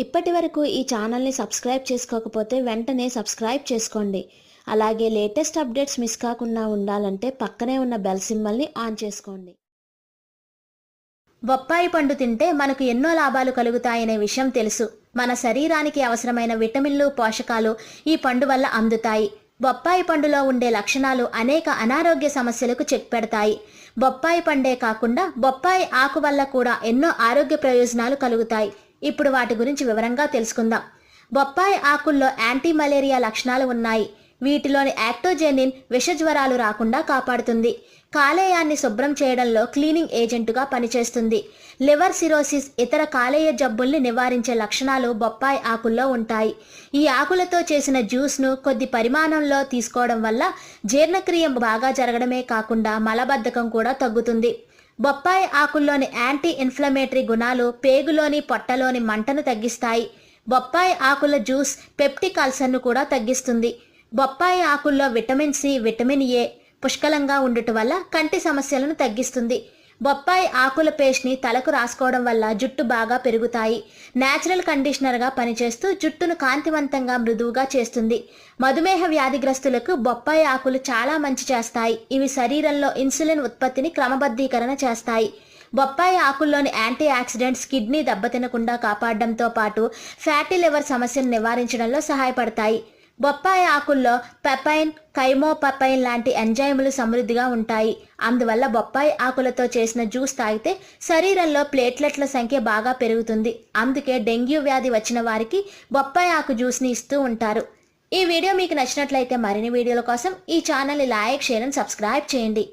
ఇప్పటి వరకు ఈ ఛానల్ని సబ్స్క్రైబ్ చేసుకోకపోతే వెంటనే సబ్స్క్రైబ్ చేసుకోండి. అలాగే లేటెస్ట్ అప్డేట్స్ మిస్ కాకుండా ఉండాలంటే పక్కనే ఉన్న బెల్ సింబల్ని ఆన్ చేసుకోండి. బొప్పాయి పండు తింటే మనకు ఎన్నో లాభాలు కలుగుతాయనే విషయం తెలుసు. మన శరీరానికి అవసరమైన విటమిన్లు పోషకాలు ఈ పండు వల్ల అందుతాయి. బొప్పాయి పండులో ఉండే లక్షణాలు అనేక అనారోగ్య సమస్యలకు చెక్ పెడతాయి. బొప్పాయి పండే కాకుండా బొప్పాయి ఆకు వల్ల కూడా ఎన్నో ఆరోగ్య ప్రయోజనాలు కలుగుతాయి. ఇప్పుడు వాటి గురించి వివరంగా తెలుసుకుందాం. బొప్పాయి ఆకుల్లో యాంటీ మలేరియా లక్షణాలు ఉన్నాయి. వీటిలోని యాక్టోజెనిన్ విషజ్వరాలు రాకుండా కాపాడుతుంది. కాలేయాన్ని శుభ్రం చేయడంలో క్లీనింగ్ ఏజెంటుగా పనిచేస్తుంది. లివర్ సిరోసిస్ ఇతర కాలేయ జబ్బుల్ని నివారించే లక్షణాలు బొప్పాయి ఆకుల్లో ఉంటాయి. ఈ ఆకులతో చేసిన జ్యూస్ను కొద్ది పరిమాణంలో తీసుకోవడం వల్ల జీర్ణక్రియ బాగా జరగడమే కాకుండా మలబద్ధకం కూడా తగ్గుతుంది. బొప్పాయి ఆకుల్లోని యాంటీ ఇన్ఫ్లమేటరీ గుణాలు పేగులోని పొట్టలోని మంటను తగ్గిస్తాయి. బొప్పాయి ఆకుల జ్యూస్ పెప్టిక్ అల్సర్ను కూడా తగ్గిస్తుంది. బొప్పాయి ఆకుల్లో విటమిన్ సి విటమిన్ ఏ పుష్కలంగా ఉండటం వల్ల కంటి సమస్యలను తగ్గిస్తుంది. బొప్పాయి ఆకుల పేస్ట్ని తలకు రాసుకోవడం వల్ల జుట్టు బాగా పెరుగుతాయి. నేచురల్ కండిషనర్గా పనిచేస్తూ జుట్టును కాంతివంతంగా మృదువుగా చేస్తుంది. మధుమేహ వ్యాధిగ్రస్తులకు బొప్పాయి ఆకులు చాలా మంచి చేస్తాయి. ఇవి శరీరంలో ఇన్సులిన్ ఉత్పత్తిని క్రమబద్ధీకరణ చేస్తాయి. బొప్పాయి ఆకుల్లోని యాంటీ ఆక్సిడెంట్స్ కిడ్నీ దెబ్బతినకుండా కాపాడడంతో పాటు ఫ్యాటీ లివర్ సమస్యను నివారించడంలో సహాయపడతాయి. బొప్పాయి ఆకుల్లో పెపైన్ కైమోపపైన్ లాంటి ఎంజైములు సమృద్ధిగా ఉంటాయి. అందువల్ల బొప్పాయి ఆకులతో చేసిన జ్యూస్ తాగితే శరీరంలో ప్లేట్లెట్ల సంఖ్య బాగా పెరుగుతుంది. అందుకే డెంగ్యూ వ్యాధి వచ్చిన వారికి బొప్పాయి ఆకు జ్యూస్ని ఇస్తూ ఉంటారు. ఈ వీడియో మీకు నచ్చినట్లయితే మరిన్ని వీడియోల కోసం ఈ ఛానల్ని లైక్ షేర్ అండ్ సబ్స్క్రైబ్ చేయండి.